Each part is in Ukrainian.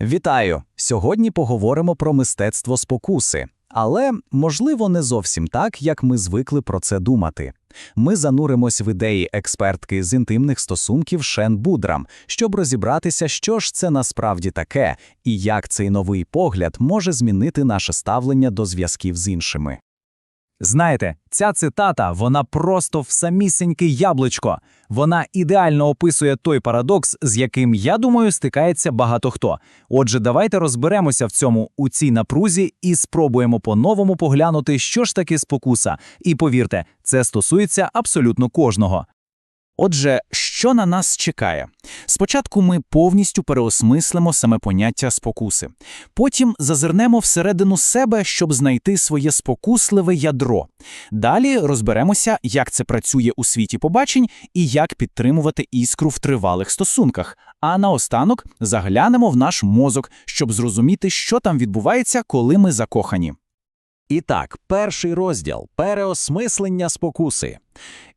Вітаю! Сьогодні поговоримо про мистецтво спокуси. Але, можливо, не зовсім так, як ми звикли про це думати. Ми зануримось в ідеї експертки з інтимних стосунків Шен Будрам, щоб розібратися, що ж це насправді таке, і як цей новий погляд може змінити наше ставлення до зв'язків з іншими. Знаєте, ця цитата, вона просто в самісіньке яблучко. Вона ідеально описує той парадокс, з яким, я думаю, стикається багато хто. Отже, давайте розберемося в цьому у цій напрузі і спробуємо по-новому поглянути, що ж таке спокуса. І повірте, це стосується абсолютно кожного. Отже, що на нас чекає? Спочатку ми повністю переосмислимо саме поняття спокуси. Потім зазирнемо всередину себе, щоб знайти своє спокусливе ядро. Далі розберемося, як це працює у світі побачень і як підтримувати іскру в тривалих стосунках. А наостанок заглянемо в наш мозок, щоб зрозуміти, що там відбувається, коли ми закохані. І так, перший розділ переосмислення спокуси.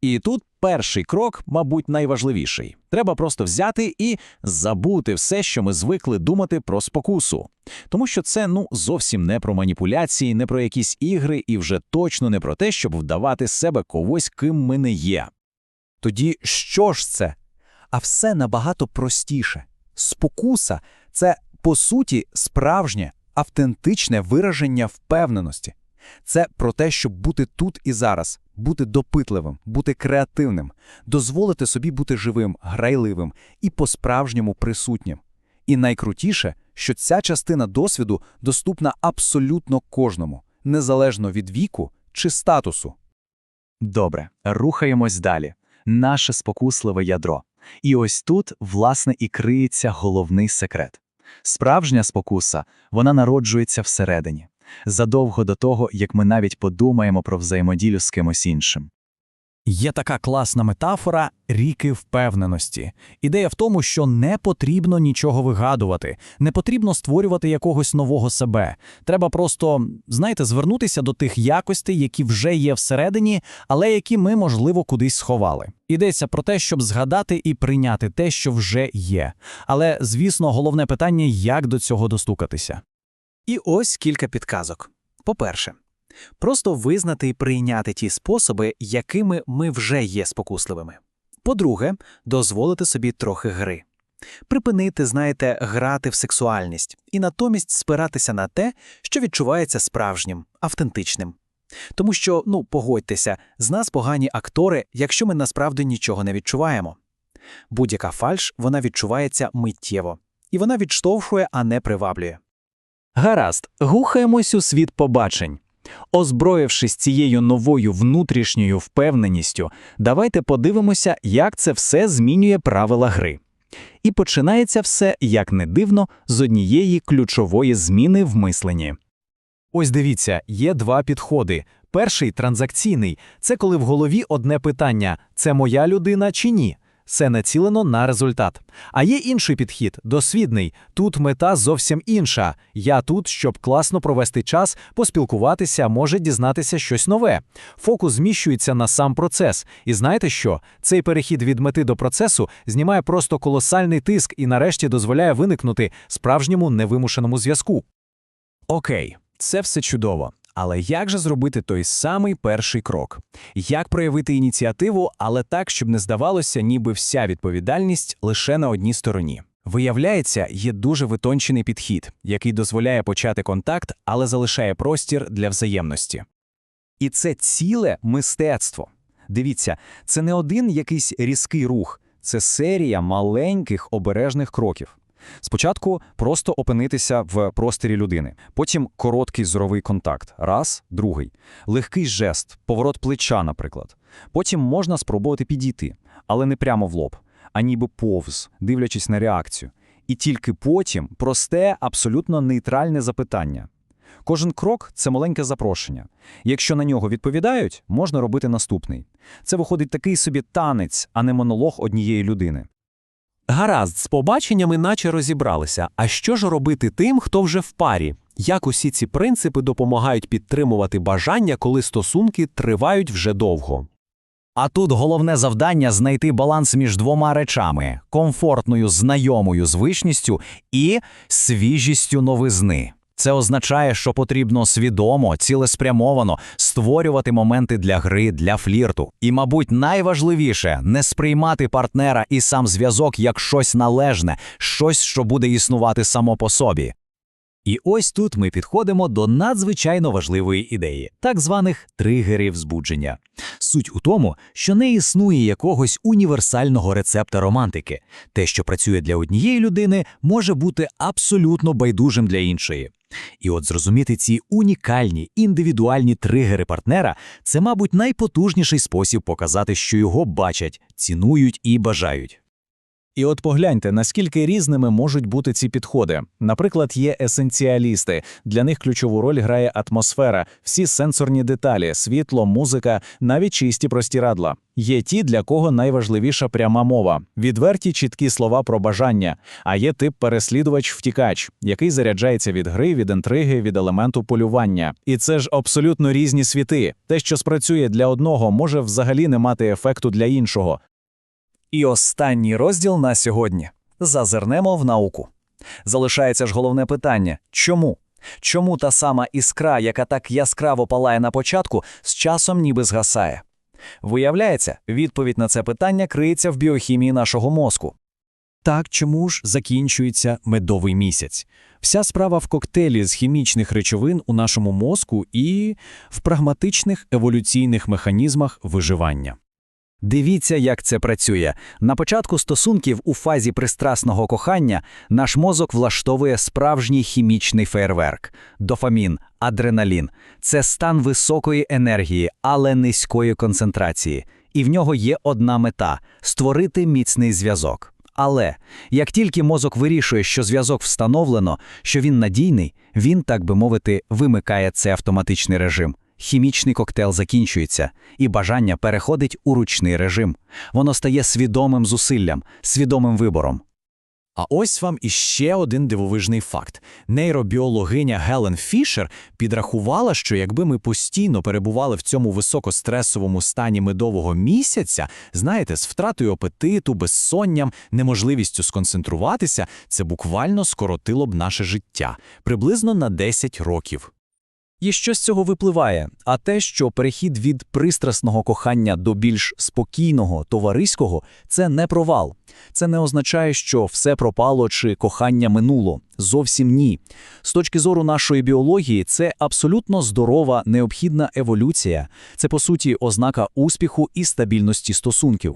І тут перший крок, мабуть, найважливіший. Треба просто взяти і забути все, що ми звикли думати про спокусу. Тому що це ну зовсім не про маніпуляції, не про якісь ігри, і вже точно не про те, щоб вдавати себе когось, ким ми не є. Тоді що ж це? А все набагато простіше. Спокуса це, по суті, справжнє, автентичне вираження впевненості. Це про те, щоб бути тут і зараз, бути допитливим, бути креативним, дозволити собі бути живим, грайливим і по-справжньому присутнім. І найкрутіше, що ця частина досвіду доступна абсолютно кожному, незалежно від віку чи статусу. Добре, рухаємось далі. Наше спокусливе ядро. І ось тут, власне, і криється головний секрет. Справжня спокуса, вона народжується всередині задовго до того, як ми навіть подумаємо про взаємодію з кимось іншим. Є така класна метафора ріки впевненості. Ідея в тому, що не потрібно нічого вигадувати, не потрібно створювати якогось нового себе. Треба просто, знаєте, звернутися до тих якостей, які вже є всередині, але які ми, можливо, кудись сховали. Йдеться про те, щоб згадати і прийняти те, що вже є. Але, звісно, головне питання як до цього достукатися. І ось кілька підказок. По-перше, просто визнати і прийняти ті способи, якими ми вже є спокусливими. По-друге, дозволити собі трохи гри. Припинити, знаєте, грати в сексуальність і натомість спиратися на те, що відчувається справжнім, автентичним. Тому що, ну, погодьтеся, з нас погані актори, якщо ми насправді нічого не відчуваємо. Будь-яка фальш вона відчувається миттєво, і вона відштовхує, а не приваблює. Гаразд, гухаємось у світ побачень. Озброївшись цією новою внутрішньою впевненістю, давайте подивимося, як це все змінює правила гри. І починається все, як не дивно, з однієї ключової зміни в мисленні. Ось дивіться, є два підходи. Перший транзакційний це коли в голові одне питання: це моя людина чи ні? Це націлено на результат. А є інший підхід, досвідний. Тут мета зовсім інша. Я тут, щоб класно провести час, поспілкуватися, може дізнатися щось нове. Фокус зміщується на сам процес. І знаєте що? Цей перехід від мети до процесу знімає просто колосальний тиск і нарешті дозволяє виникнути справжньому невимушеному зв'язку. Окей, це все чудово. Але як же зробити той самий перший крок? Як проявити ініціативу, але так, щоб не здавалося, ніби вся відповідальність лише на одній стороні? Виявляється, є дуже витончений підхід, який дозволяє почати контакт, але залишає простір для взаємності. І це ціле мистецтво. Дивіться, це не один якийсь різкий рух, це серія маленьких обережних кроків. Спочатку просто опинитися в просторі людини, потім короткий зоровий контакт, раз, другий, легкий жест, поворот плеча, наприклад. Потім можна спробувати підійти, але не прямо в лоб, а ніби повз, дивлячись на реакцію. І тільки потім просте, абсолютно нейтральне запитання. Кожен крок це маленьке запрошення. Якщо на нього відповідають, можна робити наступний. Це виходить такий собі танець, а не монолог однієї людини. Гаразд, з побаченнями наче розібралися. А що ж робити тим, хто вже в парі? Як усі ці принципи допомагають підтримувати бажання, коли стосунки тривають вже довго? А тут головне завдання знайти баланс між двома речами: комфортною знайомою звичністю і свіжістю новизни. Це означає, що потрібно свідомо, цілеспрямовано створювати моменти для гри, для флірту. І, мабуть, найважливіше не сприймати партнера і сам зв'язок як щось належне, щось, що буде існувати само по собі. І ось тут ми підходимо до надзвичайно важливої ідеї, так званих тригерів збудження. Суть у тому, що не існує якогось універсального рецепта романтики. Те, що працює для однієї людини, може бути абсолютно байдужим для іншої. І от зрозуміти ці унікальні індивідуальні тригери партнера це, мабуть, найпотужніший спосіб показати, що його бачать, цінують і бажають. І от погляньте, наскільки різними можуть бути ці підходи. Наприклад, є есенціалісти. Для них ключову роль грає атмосфера, всі сенсорні деталі, світло, музика, навіть чисті простірадла. Є ті, для кого найважливіша пряма мова, відверті чіткі слова про бажання. А є тип переслідувач-втікач, який заряджається від гри, від інтриги, від елементу полювання. І це ж абсолютно різні світи. Те, що спрацює для одного, може взагалі не мати ефекту для іншого. І останній розділ на сьогодні. Зазирнемо в науку. Залишається ж головне питання чому? Чому та сама іскра, яка так яскраво палає на початку, з часом ніби згасає? Виявляється, відповідь на це питання криється в біохімії нашого мозку. Так чому ж закінчується медовий місяць? Вся справа в коктейлі з хімічних речовин у нашому мозку і в прагматичних еволюційних механізмах виживання. Дивіться, як це працює. На початку стосунків у фазі пристрасного кохання наш мозок влаштовує справжній хімічний фейерверк – дофамін, адреналін. Це стан високої енергії, але низької концентрації. І в нього є одна мета – створити міцний зв'язок. Але як тільки мозок вирішує, що зв'язок встановлено, що він надійний, він, так би мовити, вимикає цей автоматичний режим. Хімічний коктейль закінчується, і бажання переходить у ручний режим. Воно стає свідомим зусиллям, свідомим вибором. А ось вам іще один дивовижний факт. Нейробіологиня Гелен Фішер підрахувала, що якби ми постійно перебували в цьому високостресовому стані медового місяця, знаєте, з втратою апетиту, безсонням, неможливістю сконцентруватися, це буквально скоротило б наше життя приблизно на 10 років. І що з цього випливає? А те, що перехід від пристрасного кохання до більш спокійного, товариського – це не провал. Це не означає, що все пропало чи кохання минуло. Зовсім ні. З точки зору нашої біології, це абсолютно здорова, необхідна еволюція. Це, по суті, ознака успіху і стабільності стосунків.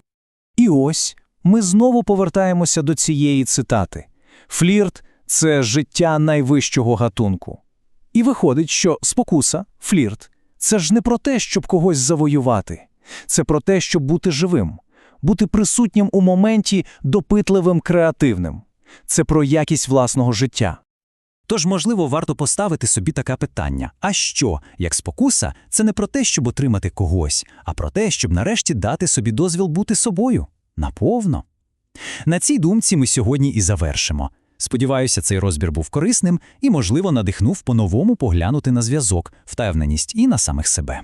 І ось ми знову повертаємося до цієї цитати. Флірт – це життя найвищого гатунку. І виходить, що спокуса, флірт це ж не про те, щоб когось завоювати, це про те, щоб бути живим, бути присутнім у моменті, допитливим, креативним. Це про якість власного життя. Тож, можливо, варто поставити собі таке питання: а що, як спокуса, це не про те, щоб отримати когось, а про те, щоб нарешті дати собі дозвіл бути собою наповно. На цій думці ми сьогодні і завершимо. Сподіваюся, цей розбір був корисним і, можливо, надихнув по-новому поглянути на зв'язок, впевненість і на самих себе.